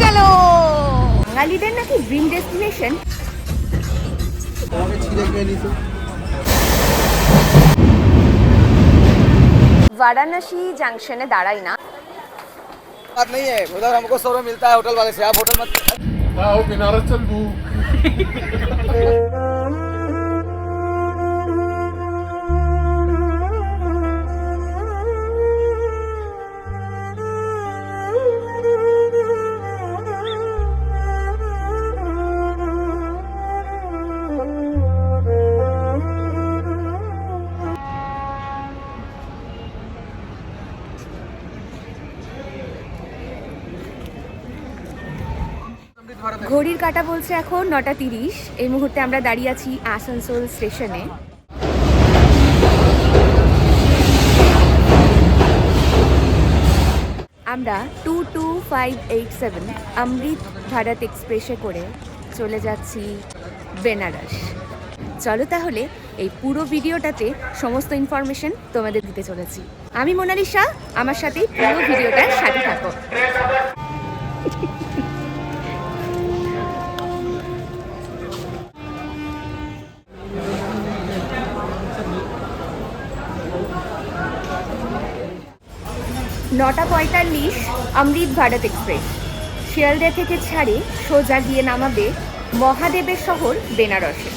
চলো বাঙালিদের নাকি ড্রিম ডেস্টিনেশন আমাকে ছিঁড়ে খেয়ে নিছে বারাণসী জাংশনে দাঁড়াই না बात नहीं है उधर हमको सौ रुपये मिलता है होटल वाले से आप होटल मत आओ बनारस चल ঘড়ির কাটা বলছে এখন নটা তিরিশ। এই মুহূর্তে আমরা দাঁড়িয়ে আছি আসানসোল স্টেশনে। আমরা two two five eight seven Amrit Bharat এক্সপ্রেসে করে চলে যাচ্ছি বেনারস। চলো তাহলে এই পুরো ভিডিওটাতে সমস্ত ইনফরমেশন তোমাদের দিতে চলেছি। আমি মোনালিসা, আমার সাথে পুরো ভিডিওটার সাথে থাকো। নটা পঁয়তাল্লিশ অমৃত ভারত এক্সপ্রেস। শিয়ালদা থেকে ছাড়ে সোজা গিয়ে নামাবে মহাদেবের শহর বেনারসে।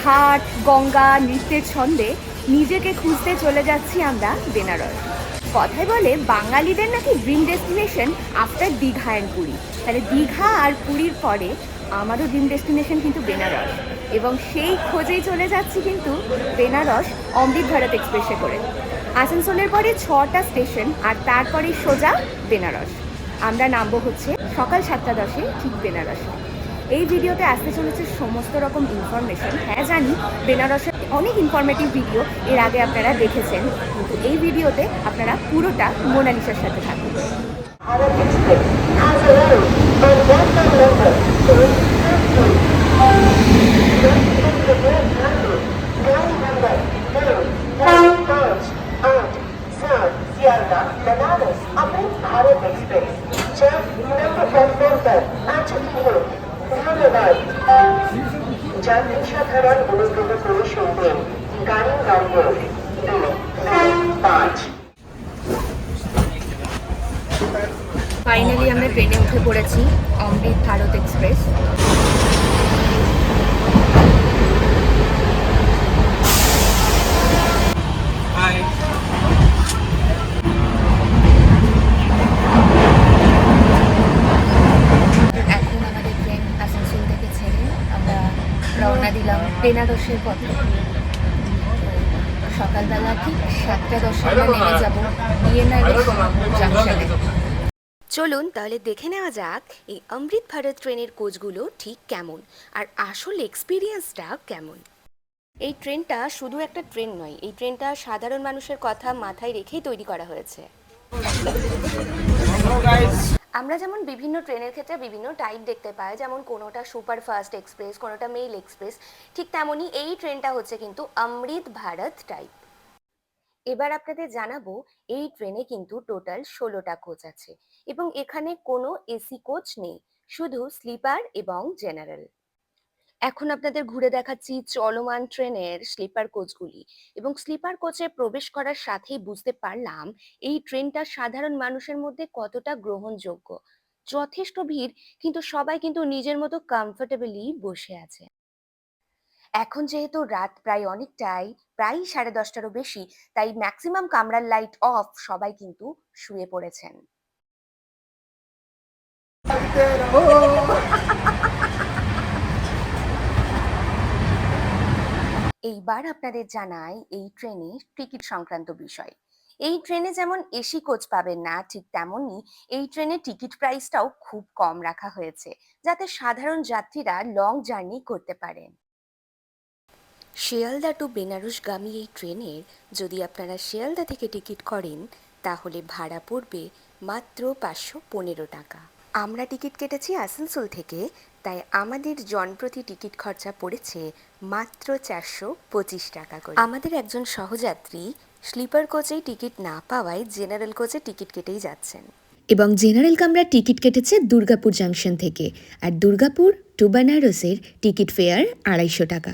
ঘাট, গঙ্গা, নৃত্যের ছন্দে নিজেকে খুঁজতে চলে যাচ্ছি আমরা বেনারস। কথায় বলে, বাঙালিদের নাকি dream destination after Digha and Puri. তাহলে দীঘা আর পুরীর পরে আমারও ড্রিম ডেস্টিনেশন কিন্তু বেনারস। এবং সেই খোঁজেই চলে যাচ্ছি কিন্তু বেনারস অমৃত ভারত এক্সপ্রেসে করে। আসানসোলের পরে ছটা স্টেশন আর তারপরে সোজা বেনারস আমরা নামবো হচ্ছে সকাল সাতটা দশে ঠিক বেনারসে এই ভিডিওতে আসতে চলেছে সমস্ত রকম ইনফরমেশন হ্যাঁ জানি বেনারসের অনেক ইনফরমেটিভ ভিডিও এর আগে আপনারা দেখেছেন কিন্তু এই ভিডিওতে আপনারা পুরোটা মোনালিসার সাথে থাকুন सात, सियालदा, बनारस, अमृत भारत एक्सप्रेस चार नंबर प्लेटफॉर्म पर आ चुकी है धन्यवाद যাত্রী সাধারণ অনুগ্রহ করে শুনবেন গাড়ি নম্বর দুই দুই পাঁচ ফাইনালি আমরা ট্রেনে উঠে পড়েছি অমৃত ভারত এক্সপ্রেস রওনা দিলাম বেনারসের পথে। সকালবেলা ঠিক সাতটা দশে নেমে যাব চলুন তাহলে দেখে নেওয়া যাক এই অমৃত ভারত ট্রেনের কোচগুলো ঠিক কেমন আর আসল এক্সপিরিয়েন্সটা কেমন। এই ট্রেনটা শুধু একটা ট্রেন নয়, এই ট্রেনটা সাধারণ মানুষের কথা মাথায় রেখেই তৈরি করা হয়েছে। আমরা যেমন বিভিন্ন ট্রেনের ক্ষেত্রে বিভিন্ন টাইপ দেখতে পাই, যেমন কোনোটা সুপার ফাস্ট এক্সপ্রেস কোনোটা মেইল এক্সপ্রেস ঠিক তেমনই এই ট্রেনটা হচ্ছে কিন্তু অমৃত ভারত টাইপ এবার আপনাদের জানাব, এই ট্রেনে কিন্তু টোটাল ষোলোটা কোচ আছে এবং এখানে কোনো এসি কোচ নেই, শুধু স্লিপার এবং জেনারেল এখন আপনাদের ঘুরে দেখাচ্ছি চলমান ট্রেনের স্লিপার কোচগুলি এবং স্লিপার কোচে প্রবেশ করার সাথেই বুঝতে পারলাম এই ট্রেনটা সাধারণ মানুষের মধ্যে কতটা গ্রহণযোগ্য। যথেষ্ট ভিড়, কিন্তু সবাই কিন্তু নিজের মতো কমফোর্টেবলি বসে আছে। এখন যেহেতু রাত প্রায় অনেকটাই প্রায় সাড়ে দশটারও বেশি, তাই ম্যাক্সিমাম কামরার লাইট অফ সবাই কিন্তু শুয়ে পড়েছেন। এইবার আপনাদের জানাই এই ট্রেনে টিকিট সংক্রান্ত বিষয়। এই ট্রেনে যেমন এসি কোচ পাবেন না, ঠিক তেমনই এই ট্রেনে টিকিট প্রাইসটাও খুব কম রাখা হয়েছে, যাতে সাধারণ যাত্রীরা লং জার্নি করতে পারেন। শিয়ালদা টু বেনারসগামী এই ট্রেনের যদি আপনারা শিয়ালদা থেকে টিকিট করেন, তাহলে ভাড়া পড়বে মাত্র পাঁচশো পনেরো টাকা। আমরা টিকিট কেটেছি আসানসোল থেকে তাই আমাদের জনপ্রতি টিকিট খরচা পড়েছে মাত্র চারশো পঁচিশ টাকা করে। আমাদের একজন সহযাত্রী স্লিপার কোচেই টিকিট না পাওয়ায় জেনারেল কোচে টিকিট কেটেই যাচ্ছেন। এবং জেনারেল কামরা টিকিট কেটেছে দুর্গাপুর জাংশন থেকে আর দুর্গাপুর টু বেনারসের টিকিট ফেয়ার আড়াইশো টাকা।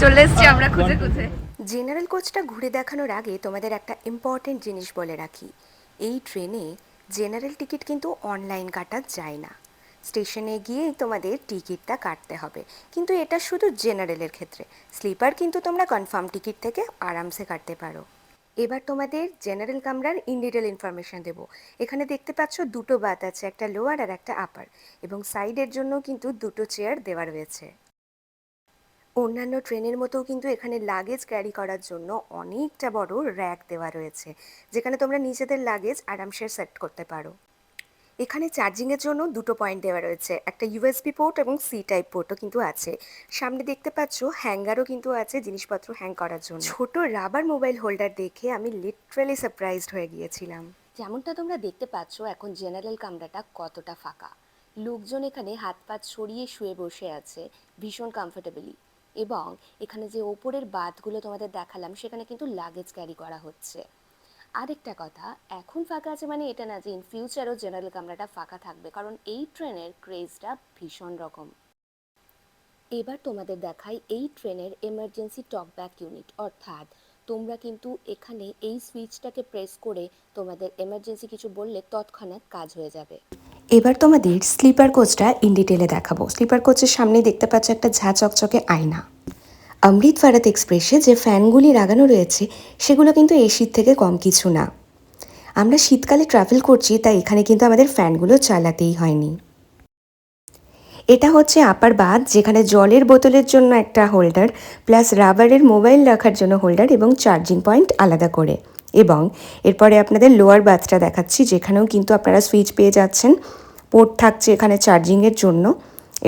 চলে এসছি আমরা খুঁজে খুঁজে। জেনারেল কোচটা ঘুরে দেখানোর আগে তোমাদের একটা ইম্পর্টেন্ট জিনিস বলে রাখি। এই ট্রেনে জেনারেল টিকিট কিন্তু অনলাইন কাটা যায় না। স্টেশনে গিয়েই তোমাদের টিকিটটা কাটতে হবে। কিন্তু এটা শুধু জেনারেলের ক্ষেত্রে। স্লিপার কিন্তু তোমরা কনফার্ম টিকিট থেকে আরামসে কাটতে পারো। এবার তোমাদের জেনারেল কামরার ইন ডিটেল ইনফরমেশন দেবো। এখানে দেখতে পাচ্ছ দুটো বাত আছে, একটা লোয়ার আর একটা আপার এবং সাইডের জন্য কিন্তু দুটো চেয়ার দেওয়া রয়েছে। অন্যান্য ট্রেনের মতো কিন্তু এখানে লাগেজ ক্যারি করার জন্য অনেকটা বড় র্যাক দেওয়া রয়েছে, যেখানে তোমরা নিজেদের লাগেজ আরামসে সেট করতে পারো। এখানে চার্জিংয়ের জন্য দুটো পয়েন্ট দেওয়া রয়েছে, একটা ইউএসবি পোর্ট এবং সি টাইপ পোর্টও কিন্তু আছে। সামনে দেখতে পাচ্ছ হ্যাঙ্গারও কিন্তু আছে জিনিসপত্র হ্যাং করার জন্য। ছোট রাবার মোবাইল হোল্ডার দেখে আমি লিটারালি সারপ্রাইজড হয়ে গিয়েছিলাম। যেমনটা তোমরা দেখতে পাচ্ছ, এখন জেনারেল কামরাটা কতটা ফাঁকা। লোকজন এখানে হাত পা ছড়িয়ে শুয়ে বসে আছে, ভীষণ কমফোর্টেবলি এবং এখানে যে ওপরের বাতগুলো তোমাদের দেখালাম, সেখানে কিন্তু লাগেজ ক্যারি করা হচ্ছে। আরেকটা কথা, এখন ফাঁকা আছে মানে এটা না যে ইন ফিউচারও জেনারেল কামরাটা ফাঁকা থাকবে, কারণ এই ট্রেনের ক্রেজটা ভীষণ রকম। এবার তোমাদের দেখাই এই ট্রেনের এমার্জেন্সি টক ব্যাক ইউনিট অর্থাৎ তোমরা কিন্তু এখানে এই সুইচটাকে প্রেস করে তোমাদের এমার্জেন্সি কিছু বললে তৎক্ষণাৎ কাজ হয়ে যাবে। এবার তোমাদের স্লিপার কোচটা ইন ডিটেলে দেখাবো। স্লিপার কোচের সামনে দেখতে পাচ্ছ একটা ঝা চকচকে আয়না। অমৃত ভারত এক্সপ্রেসে যে ফ্যানগুলি লাগানো রয়েছে, সেগুলো কিন্তু এসির থেকে কম কিছু না। আমরা শীতকালে ট্রাভেল করছি, তাই এখানে কিন্তু আমাদের ফ্যানগুলো চালাতেই হয়নি। এটা হচ্ছে আপার বাদ যেখানে জলের বোতলের জন্য একটা হোল্ডার প্লাস রাবারের মোবাইল রাখার জন্য হোল্ডার এবং চার্জিং পয়েন্ট আলাদা করে। এবং এরপরে আপনাদের লোয়ার বাথটা দেখাচ্ছি, যেখানেও কিন্তু আপনারা সুইচ পেয়ে যাচ্ছেন। পোর্ট থাকছে এখানে চার্জিংয়ের জন্য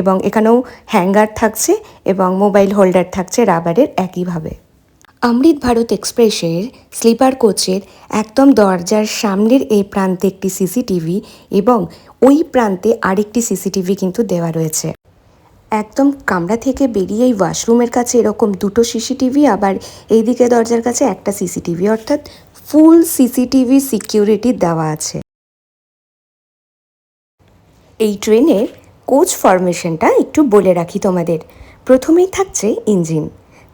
এবং এখানেও হ্যাঙ্গার থাকছে এবং মোবাইল হোল্ডার থাকছে রাবারের একইভাবে। অমৃত ভারত এক্সপ্রেসের স্লিপার কোচের একদম দরজার সামনের এই প্রান্তে একটি সিসিটিভি এবং ওই প্রান্তে আরেকটি সিসিটিভি কিন্তু দেওয়া রয়েছে। একদম কামরা থেকে বেরিয়ে এই ওয়াশরুমের কাছে এরকম দুটো সিসিটিভি, আবার এইদিকে দরজার কাছে একটা সিসিটিভি, অর্থাৎ ফুল সিসিটিভি সিকিউরিটি দেওয়া আছে। এই ট্রেনের কোচ ফরমেশনটা একটু বলে রাখি তোমাদের। প্রথমেই থাকছে ইঞ্জিন,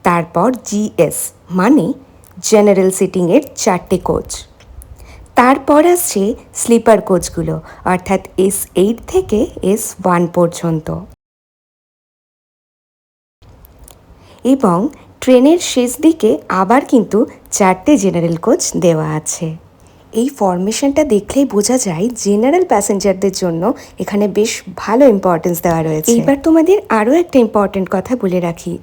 তারপর জিএস মানে জেনারেল সিটিংয়ের চারটে কোচ। তারপর আসছে স্লিপার কোচগুলো, অর্থাৎ এস এইট থেকে এস ওয়ান পর্যন্ত। এবং ট্রেনের শেষ দিকে আবার কিন্তু চারটে জেনারেল কোচ দেওয়া আছে। এই ফরমেশনটা দেখলেই বোঝা যায় জেনারেল প্যাসেঞ্জারদের জন্য এখানে বেশ ভালো ইম্পর্টেন্স দেওয়া রয়েছে। এইবার তোমাদের আরও একটা ইম্পর্টেন্ট কথা বলে রাখি।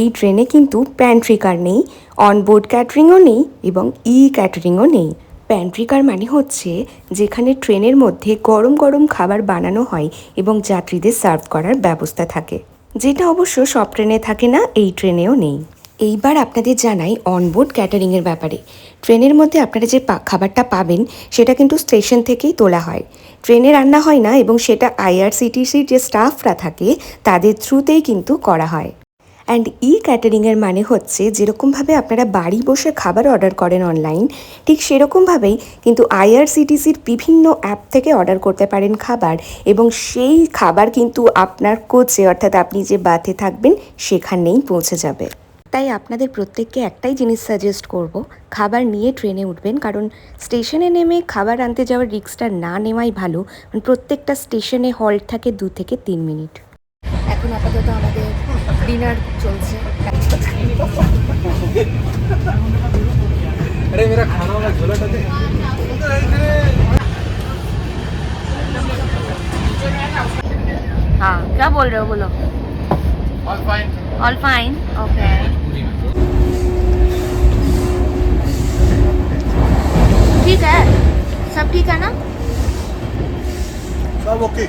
এই ট্রেনে কিন্তু প্যান্ট্রি কার নেই অনবোর্ড ক্যাটারিংও নেই এবং ই ক্যাটারিংও নেই। প্যান্ট্রি কার মানে হচ্ছে যেখানে ট্রেনের মধ্যে গরম গরম খাবার বানানো হয় এবং যাত্রীদের সার্ভ করার ব্যবস্থা থাকে। যেটা অবশ্য সব ট্রেনে থাকে না, এই ট্রেনেও নেই। এইবার আপনাদের জানাই অনবোর্ড ক্যাটারিংয়ের ব্যাপারে। ট্রেনের মধ্যে আপনারা যে খাবারটা পাবেন, সেটা কিন্তু স্টেশন থেকেই তোলা হয়। ট্রেনে রান্না হয় না এবং সেটা আইআরসিটিসির যে স্টাফরা থাকে, তাদের থ্রুতেই কিন্তু করা হয়। অ্যান্ড ই ক্যাটারিংয়ের মানে হচ্ছে, যেরকমভাবে আপনারা বাড়ি বসে খাবার অর্ডার করেন অনলাইন ঠিক সেরকমভাবেই কিন্তু আইআরসিটিসির বিভিন্ন অ্যাপ থেকে অর্ডার করতে পারেন খাবার এবং সেই খাবার কিন্তু আপনার কোচে অর্থাৎ আপনি যে বাথে থাকবেন, সেখানেই পৌঁছে যাবে। তাই আপনাদের প্রত্যেককে একটাই জিনিস সাজেস্ট করব খাবার নিয়ে ট্রেনে উঠবেন কারণ স্টেশনে নেমে খাবার আনতে যাওয়ার রিস্কটা না নেওয়াই ভালো কারণ প্রত্যেকটা স্টেশনে হল্ট থাকে দু থেকে তিন মিনিট এখন আপাতত আমাদের ডিনার চলছে अरे मेरा खाना वाला झोला दे हाँ क्या बोल रहे हो बोलो All fine. All fine okay ठीक है सब ठीक है ना सब okay.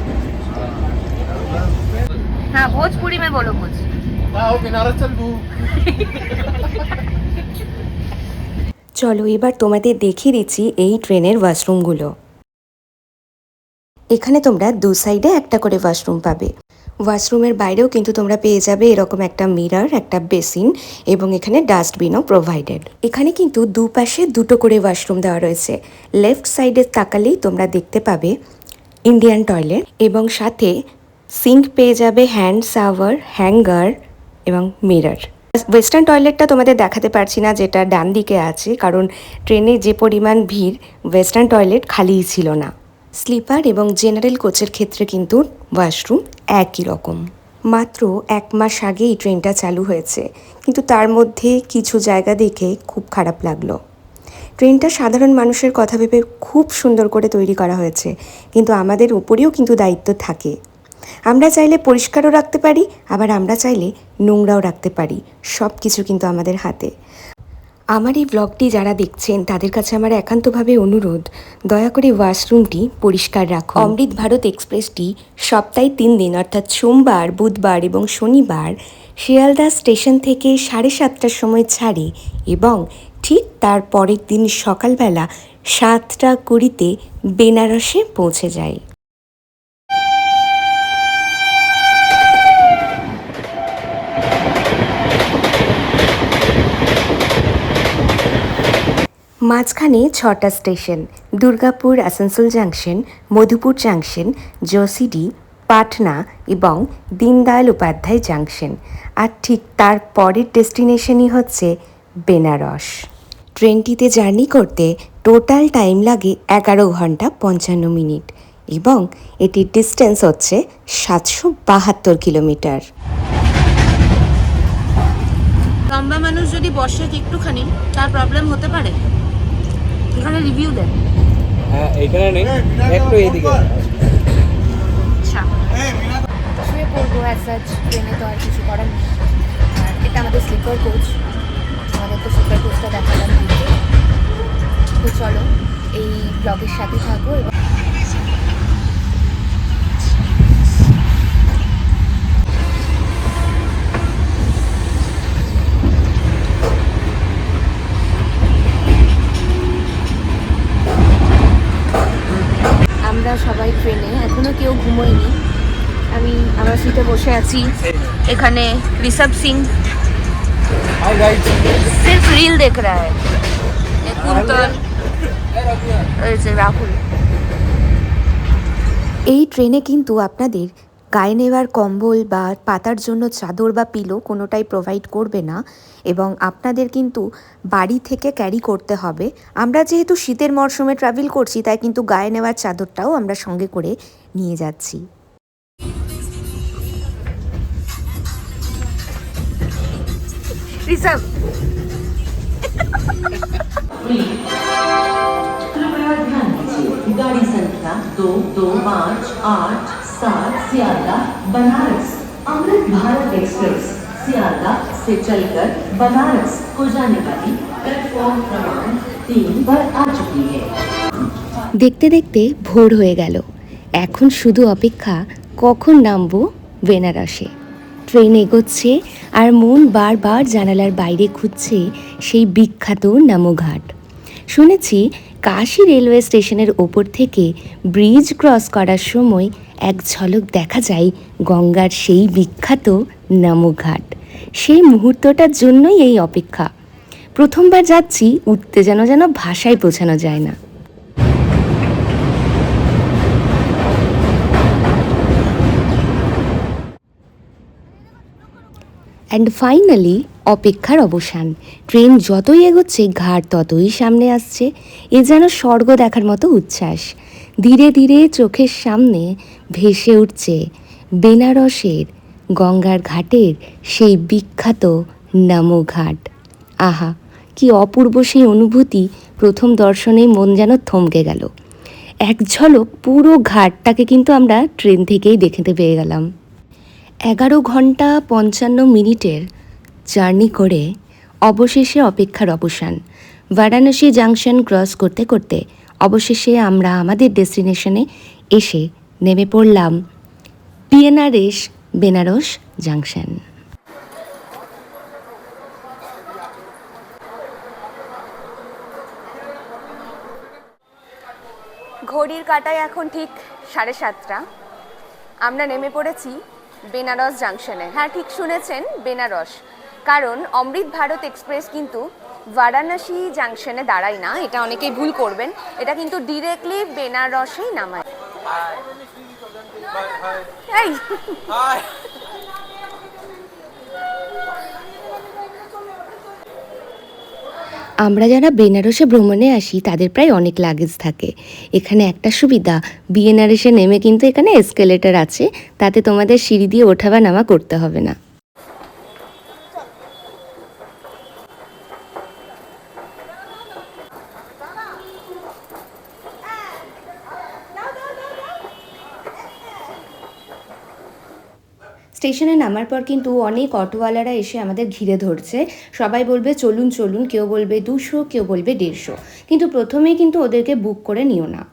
हाँ भोजपुरी में बोलो कुछ आओ बनारस चल बू চলো এবার তোমাদের দেখিয়ে দিচ্ছি এই ট্রেনের ওয়াশরুমগুলো এখানে তোমরা দু সাইডে একটা করে ওয়াশরুম পাবে ওয়াশরুমের বাইরেও কিন্তু তোমরা পেয়ে যাবে এরকম একটা মিরর, একটা বেসিন এবং এখানে ডাস্টবিনও প্রোভাইডেড এখানে কিন্তু দুপাশে দুটো করে ওয়াশরুম দেওয়া রয়েছে। লেফট সাইডে তাকালেই তোমরা দেখতে পাবে ইন্ডিয়ান টয়লেট এবং সাথে সিঙ্ক পেয়ে যাবে হ্যান্ড শাওয়ার হ্যাঙ্গার এবং মিরর ওয়েস্টার্ন টয়লেটটা তোমাদের দেখাতে পারছি না যেটা ডান দিকে আছে, কারণ ট্রেনে যে পরিমাণ ভিড় ওয়েস্টার্ন টয়লেট খালিই ছিল না। স্লিপার এবং জেনারেল কোচের ক্ষেত্রে কিন্তু ওয়াশরুম একই রকম। মাত্র এক মাস আগে এই ট্রেনটা চালু হয়েছে, কিন্তু তার মধ্যে কিছু জায়গা দেখে খুব খারাপ লাগল। ট্রেনটা সাধারণ মানুষের কথা ভেবে খুব সুন্দর করে তৈরি করা হয়েছে, কিন্তু আমাদের উপরেও কিন্তু দায়িত্ব থাকে। আমরা চাইলে পরিষ্কারও রাখতে পারি, আবার আমরা চাইলে নোংরাও রাখতে পারি সব কিছু কিন্তু আমাদের হাতে। আমার এই ব্লগটি যারা দেখছেন, তাদের কাছে আমার একান্তভাবে অনুরোধ, দয়া করে ওয়াশরুমটি পরিষ্কার রাখুন। অমৃত ভারত এক্সপ্রেসটি সপ্তাহে তিন দিন, অর্থাৎ সোমবার, বুধবার এবং শনিবার, শিয়ালদা স্টেশন থেকে সাড়ে সাতটার সময় ছাড়ে এবং ঠিক তার পরের দিন সকালবেলা সাতটা কুড়িতে বেনারসে পৌঁছে যায়। মাঝখানে ছটা station, Durgapur, Asansol junction, Madhupur junction, Jasidih, Patna এবং দীনদয়াল উপাধ্যায় জাংশন। আর ঠিক তার পরের ডেস্টিনেশনই হচ্ছে বেনারস। ট্রেনটিতে জার্নি করতে টোটাল টাইম লাগে এগারো ঘণ্টা পঞ্চান্ন মিনিট এবং এটির ডিস্টেন্স হচ্ছে সাতশো বাহাত্তর কিলোমিটার। লম্বা মানুষ যদি বসে একটুখানি, তার প্রবলেম হতে পারে? এখানে রিভিউ দেন। হ্যাঁ এখানে নেই। একটু এইদিকে আচ্ছা। শুয়ে পড়ব অ্যাজ সাচ ট্রেনে তো আর কিছু করার নেই। আর এটা আমাদের স্লিপার কোচ আমাদের তো স্লিপার কোচটা দেখালাম তো চলো এই ব্লগের সাথে থাকো। এবং বসে আছি এখানে ঋষভ সিং हाय गाइस सिर्फ रील देख रहा है ये कुंतल এই যে রাহুল এই ট্রেনে কিন্তু আপনাদের গায়ে নেওয়ার কম্বল বা পাতার জন্য চাদর বা পিলো কোনোটাই প্রোভাইড করবে না এবং আপনাদের কিন্তু বাড়ি থেকে ক্যারি করতে হবে আমরা যেহেতু শীতের মরশুমে ট্রাভেল করছি তাই কিন্তু গায়ে নেওয়ার চাদরটাও আমরা সঙ্গে করে নিয়ে যাচ্ছি ঋষভ कृपया ध्यान दीजिए गाड़ी संख्या दो दो पाँच आठ सात सियालदा बनारस अमृत भारत एक्सप्रेस सियालदा से चलकर बनारस को जाने वाली प्लेटफॉर्म क्रमांक तीन पर आ चुकी है দেখতে দেখতে ভোর হয়ে গেল এখন শুধু অপেক্ষা কখন নামবো বেনারসে ট্রেন এগোচ্ছে আর মন বারবার জানালার বাইরে খুঁজছে সেই বিখ্যাত নামোঘাট। শুনেছি কাশী রেলওয়ে স্টেশনের ওপর থেকে ব্রিজ ক্রস করার সময় এক ঝলক দেখা যায় গঙ্গার সেই বিখ্যাত নামোঘাট। সেই মুহূর্তটার জন্যই এই অপেক্ষা। প্রথমবার যাচ্ছি, উত্তেজনা যেন ভাষায় বোঝানো যায় না। অ্যান্ড ফাইনালি অপেক্ষার অবসান। ট্রেন যতই এগোচ্ছে, ঘাট ততই সামনে আসছে। এ যেন স্বর্গ দেখার মতো উচ্ছ্বাস। ধীরে ধীরে চোখের সামনে ভেসে উঠছে বেনারসের গঙ্গার ঘাটের সেই বিখ্যাত নামো ঘাট। আহা, কি অপূর্ব সেই অনুভূতি। প্রথম দর্শনে মন যেন থমকে গেল। এক ঝলক পুরো ঘাটটাকে কিন্তু আমরা ট্রেন থেকেই দেখতে পেয়ে গেলাম। এগারো ঘণ্টা পঞ্চান্ন মিনিটের জার্নি করে অবশেষে অপেক্ষার অবসান। বারাণসী জাংশন ক্রস করতে করতে অবশেষে আমরা আমাদের ডেস্টিনেশনে এসে নেমে পড়লাম পিএনআরএস বেনারস জাংশন। ঘড়ির কাটায় এখন ঠিক সাড়ে সাতটা। আমরা নেমে পড়েছি বেনারস জাংশনে। হ্যাঁ ঠিক শুনেছেন বেনারস। কারণ অমৃত ভারত এক্সপ্রেস কিন্তু বারাণসী জাংশনে দাঁড়ায় না এটা অনেকেই ভুল করবেন। এটা কিন্তু ডিরেক্টলি বেনারসেই নামায়। এই! আমরা যারা বেনারসে ভ্রমণে আসি, তাদের প্রায় অনেক লাগেজ থাকে। এখানে একটা সুবিধা বিএনআরএসে নেমে কিন্তু এখানে এসকেলেটার আছে, তাতে তোমাদের সিঁড়ি দিয়ে ওঠা বা নামা করতে হবে না। স্টেশনে নামার পর কিন্তু অনেক অটোওয়ালারা এসে আমাদের ঘিরে ধরছে। সবাই বলবে, চলুন চলুন। কেউ বলবে, দুশো। কেউ বলবে, দেড়শো। কিন্তু প্রথমেই কিন্তু ওদেরকে বুক করে নিও না।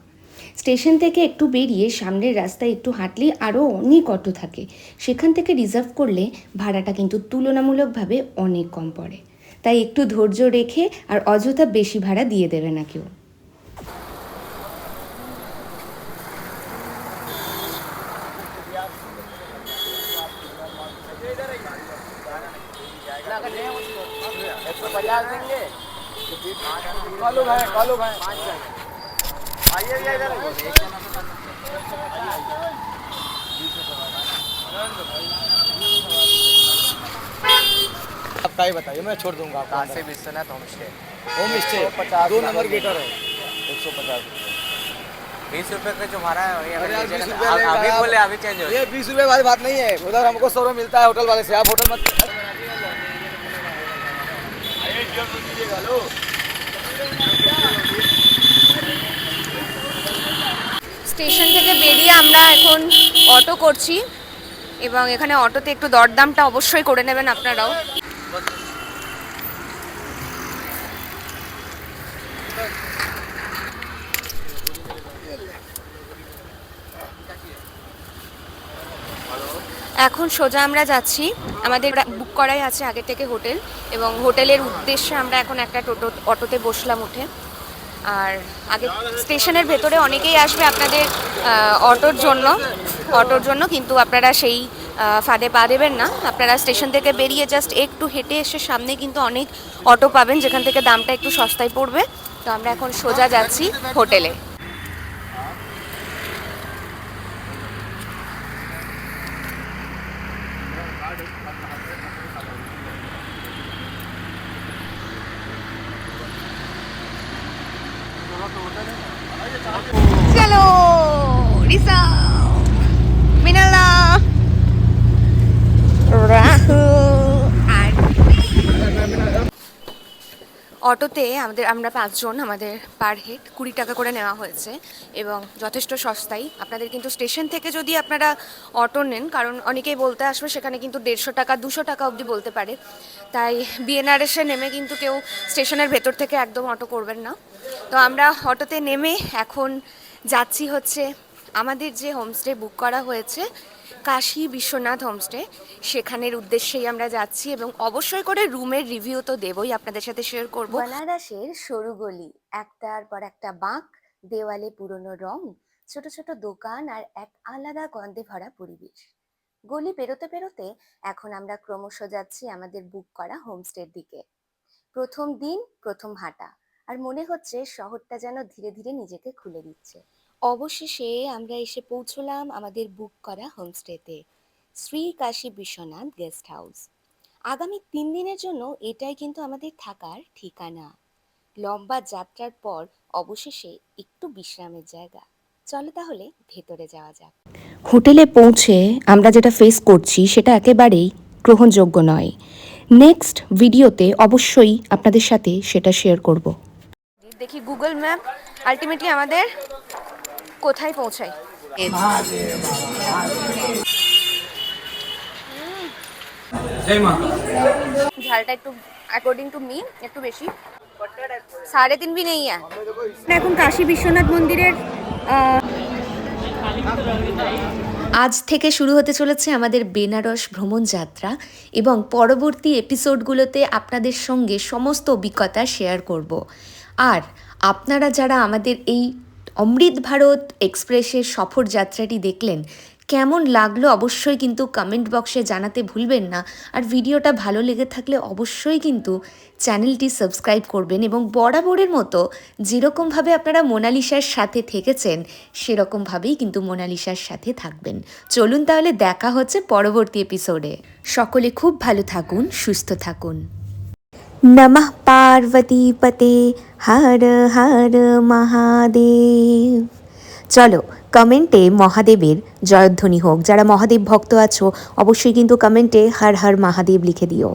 স্টেশন থেকে একটু বেরিয়ে সামনের রাস্তায় একটু হাঁটলেই আরও অনেক অটো থাকে। সেখান থেকে রিজার্ভ করলে ভাড়াটা কিন্তু তুলনামূলকভাবে অনেক কম পড়ে। তাই একটু ধৈর্য রেখে আর অযথা বেশি ভাড়া দিয়ে দেবে না কেউ। सौ पचास देंगे कालू भाई कालू भाई। आइए भैया इधर आपका ही बताइए मैं छोड़ दूँगा आपको Kashi Vishwanath home stay home stay पचास दो नंबर गेटर है। एक सौ पचास। बीस रुपए का जो भाड़ा है वही अरे यार, अगर 20 लीजिएगा रुपया तो- अभी बोले अभी चेंज हो ये बीस रुपए वाली बात नहीं है। उधर हमको सौ रुपये मिलता है होटल वाले से आप होटल मत স্টেশন থেকে বেরিয়ে আমরা এখন অটো করছি এবং এখানে অটোতে একটু দরদামটা অবশ্যই করে নেবেন আপনারাও। এখন সোজা আমরা যাচ্ছি আমাদের করাই আছে আগে থেকে হোটেল এবং হোটেলের উদ্দেশ্যে আমরা এখন একটা টোটো, অটোতে বসলাম উঠে। আর আগে স্টেশনের ভেতরে অনেকেই আসবে আপনাদের অটোর জন্য অটোর জন্য, কিন্তু আপনারা সেই ফাঁদে পা দেবেন না। আপনারা স্টেশন থেকে বেরিয়ে জাস্ট একটু হেঁটে এসে সামনে কিন্তু অনেক অটো পাবেন, যেখান থেকে দামটা একটু সস্তায় পড়বে। তো আমরা এখন সোজা যাচ্ছি হোটেলে চলো রিসা মিনালা রাহু আর অটোতে আমাদের, আমরা পাঁচজন, আমাদের পার হেড কুড়ি টাকা করে নেওয়া হয়েছে এবং যথেষ্ট সস্তাই। আপনাদের কিন্তু স্টেশন থেকে যদি আপনারা অটো নেন, কারণ অনেকেই বলতে আসবে সেখানে কিন্তু দেড়শো টাকা, দুশো টাকা অবধি বলতে পারে। তাই বিএনআরএসে নেমে কিন্তু কেউ স্টেশনের ভেতর থেকে একদম অটো করবেন না। তো আমরা অটোতে নেমে এখন যাচ্ছি হচ্ছে আমাদের যে হোমস্টে বুক করা হয়েছে কাশী বিশ্বনাথ হোমস্টে। সেখানের উদ্দেশ্যেই আমরা যাচ্ছি এবং অবশ্যই করে রুমের রিভিউ তো দেবই, আপনাদের সাথে শেয়ার করব। বেনারসের সরু গলি, একটার পর একটা বাঁক, দেওয়ালে পুরনো রং, ছোট ছোট দোকান আর এক আলাদা গন্ধে ভরা পরিবেশ। গলি পেরোতে পেরোতে এখন আমরা ক্রমশ যাচ্ছি আমাদের বুক করা হোমস্টের দিকে। প্রথম দিন, প্রথম হাঁটা, আর মনে হচ্ছে শহরটা যেন ধীরে ধীরে নিজেকে খুলে দিচ্ছে। অবশেষে আমরা এসে পৌঁছলাম আমাদের বুক করা হোমস্টেতে শ্রী কাশী বিশ্বনাথ গেস্ট হাউস আগামী তিন দিনের জন্য এটাই কিন্তু আমাদের থাকার ঠিকানা। লম্বা যাত্রার পর অবশেষে একটু বিশ্রামের জায়গা। চলো তাহলে ভেতরে যাওয়া যাক। হোটেলে পৌঁছে আমরা যেটা ফেস করছি সেটা একেবারেই গ্রহণযোগ্য নয়। নেক্সট ভিডিওতে অবশ্যই আপনাদের সাথে সেটা শেয়ার করব। দেখি গুগল ম্যাপ আলটিমেটলি আমাদের কোথায় পৌঁছায়? ঝালটা একটু অ্যাকর্ডিং টু মি একটু বেশি। সাড়ে তিন বি নেই এখন কাশী বিশ্বনাথ মন্দিরের আজ থেকে শুরু হতে চলেছে আমাদের বেনারস ভ্রমণ যাত্রা এবং পরবর্তী এপিসোডগুলোতে আপনাদের সঙ্গে সমস্ত অভিজ্ঞতা শেয়ার করব। আর আপনারা যারা আমাদের এই অমৃত ভারত এক্সপ্রেসের সফর যাত্রাটি দেখলেন, কেমন লাগল অবশ্যই কিন্তু কমেন্ট বক্সে জানাতে ভুলবেন না। আর ভিডিওটা ভালো লেগে থাকলে অবশ্যই কিন্তু চ্যানেলটি সাবস্ক্রাইব করবেন এবং বরাবরের মতো যেরকমভাবে আপনারা মোনালিসার সাথে থেকেছেন সেরকমভাবেই কিন্তু মোনালিসার সাথে থাকবেন। চলুন তাহলে দেখা হচ্ছে পরবর্তী এপিসোডে সকলে খুব ভালো থাকুন, সুস্থ থাকুন। নমঃ পার্বতী পতে হর হর মহাদেব চলো, কমেন্টে মহাদেবের জয়ধ্বনি হোক, যারা মহাদেব ভক্ত আছো, অবশ্যই কিন্তু কমেন্টে হর হর মহাদেব লিখে দিও।